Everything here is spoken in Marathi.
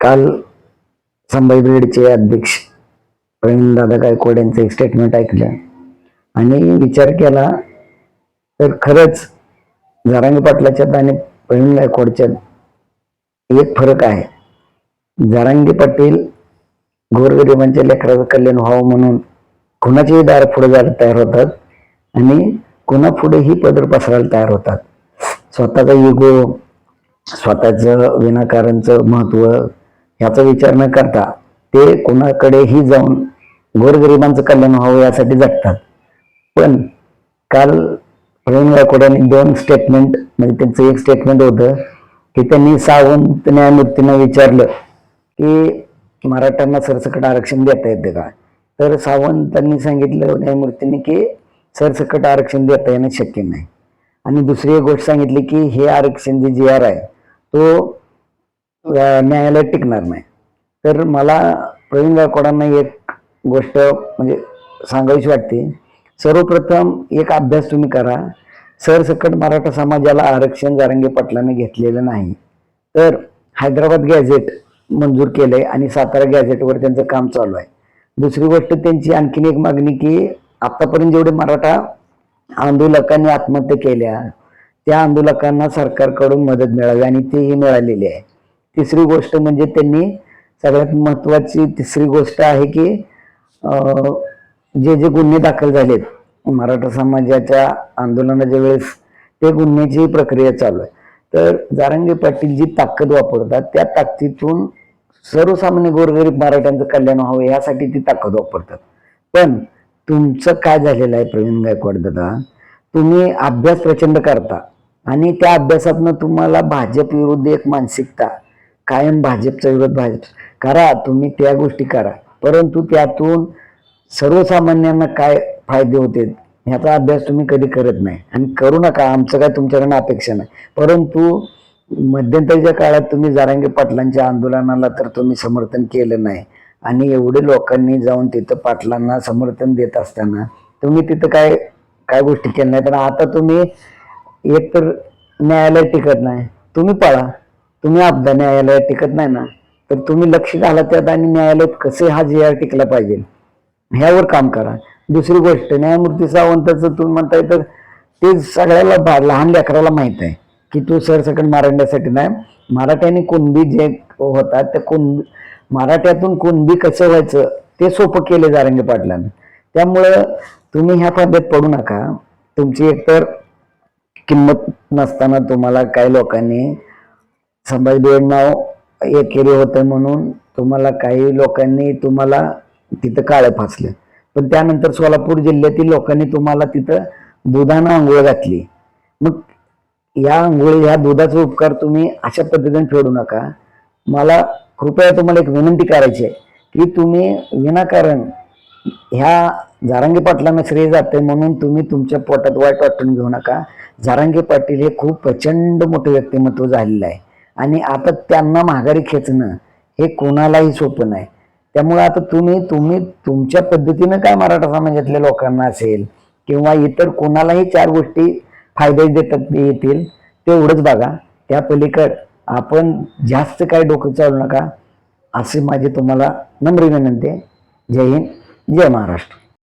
काल संभाजी ब्रिगेडचे अध्यक्ष प्रवीण दादा गायकवाड यांचं एक स्टेटमेंट ऐकलं. आणि विचार केला तर खरंच जारांगी पाटलाच्यात आणि प्रवीण गायकवाडच्यात एक फरक आहे. जारांगी पाटील गोरगरिबांच्या लेकराचं कल्याण व्हावं म्हणून कुणाचेही दार पुढे जायला तयार होतात आणि कुणा पुढेही पदर पसरायला तयार होतात. स्वतःचा युगो स्वतःचं विनाकारणचं महत्त्व ह्याचा विचार न करता ते कोणाकडेही जाऊन गोरगरिबांचं कल्याण व्हावं यासाठी जगतात. पण काल प्रवीण गायकवाड यांनी दोन स्टेटमेंट म्हणजे त्यांचं एक स्टेटमेंट होतं की त्यांनी सावंत न्यायमूर्तींना विचारलं की मराठ्यांना सरसकट आरक्षण देता येतं का? तर सावंतांनी सांगितलं न्यायमूर्तींनी की सरसकट आरक्षण देता येणं शक्य नाही. आणि दुसरी एक गोष्ट सांगितली की हे आरक्षण जे जी आर आहे तो न्यायालयात टिकणार नाही. तर मला प्रवीण गायकवाडांना एक गोष्ट म्हणजे सांगावीशी वाटते. सर्वप्रथम एक अभ्यास तुम्ही करा. सरसकट मराठा समाजाला आरक्षण जारंगे पाटलाने घेतलेलं नाही. तर हैदराबाद गॅझेट मंजूर केलं आहे आणि सातारा गॅझेटवर त्यांचं काम चालू आहे. दुसरी गोष्ट त्यांची आणखीन एक मागणी की आत्तापर्यंत जेवढे मराठा आंदोलकांनी आत्महत्या केल्या त्या आंदोलकांना सरकारकडून मदत मिळावी आणि तीही मिळालेली आहे. तिसरी गोष्ट म्हणजे त्यांनी सगळ्यात महत्वाची तिसरी गोष्ट आहे की जे जे गुन्हे दाखल झालेत मराठा समाजाच्या आंदोलनाच्या वेळेस ते गुन्ह्याची प्रक्रिया चालू आहे. तर जारंगे पाटील जी ताकद वापरतात त्या ताकदीतून सर्वसामान्य गोरगरीब मराठ्यांचं कल्याण व्हावं यासाठी ती ताकद वापरतात. पण तुमचं काय झालेलं आहे प्रवीण गायकवाड दादा? तुम्ही अभ्यास प्रचंड करता आणि त्या अभ्यासातनं तुम्हाला भाजप विरुद्ध एक मानसिकता कायम भाजपचा विरोध भाजप. करा तुम्ही त्या गोष्टी करा. परंतु त्यातून सर्वसामान्यांना काय फायदे होते ह्याचा अभ्यास तुम्ही कधी करत नाही. आणि करू नका आमचं काय तुमच्याकडनं अपेक्षा नाही. परंतु मध्यंतरीच्या काळात तुम्ही जारांगे पाटलांच्या आंदोलनाला तर तुम्ही समर्थन केलं नाही. आणि एवढे लोकांनी जाऊन तिथं पाटलांना समर्थन देत असताना तुम्ही तिथं काय काय गोष्टी केल्या नाही. तर आता तुम्ही एक तर न्यायालय टिकत नाही. तुम्ही पळा. तुम्ही आपदा न्यायालयात टिकत नाही ना तर तुम्ही लक्ष घाला त्यात आणि न्यायालयात कसे हा जी आर टिकला पाहिजे. ह्यावर काम करा. दुसरी गोष्ट न्यायमूर्ती सावंताचं तुम्ही म्हणताय तर ते सगळ्याला भा- लहान लेकराला माहीत आहे की तू सरसकट मारण्यासाठी नाही. मराठ्याने कुणबी जे होतात त्या कुणबी मराठ्यातून कुणबी कसं व्हायचं ते सोपं केले जारंगे पाटलानं. त्यामुळं तुम्ही ह्या पद्धत पडू नका. तुमची एकतर किंमत नसताना तुम्हाला काही लोकांनी संभाजी नाव एकेरी होतं म्हणून तुम्हाला काही लोकांनी तुम्हाला तिथं काळं फासलं. पण त्यानंतर सोलापूर जिल्ह्यातील लोकांनी तुम्हाला तिथं दुधानं आंघोळ घातली. मग या आंघोळी ह्या दुधाचा उपकार तुम्ही अशा पद्धतीने फेडू नका. मला कृपया तुम्हाला एक विनंती करायची आहे की तुम्ही विनाकारण ह्या जारांगे पाटलांना श्रेय जाते म्हणून तुम्ही तुमच्या पोटात वाईट वाटून घेऊ नका. जारांगे पाटील हे खूप प्रचंड मोठं व्यक्तिमत्व झालेलं आहे. आणि आता त्यांना माघारी खेचणं हे कोणालाही सोपं नाही. त्यामुळे आता तुम्ही तुम्ही तुमच्या पद्धतीनं काय मराठा समाजातल्या लोकांना असेल किंवा इतर कोणालाही चार गोष्टी फायदे देतात येतील तेवढंच बघा. त्या पलीकड आपण जास्त काय डोकं चालू नका असे माझी तुम्हाला नम्र विनंती आहे. जय हिंद जय महाराष्ट्र.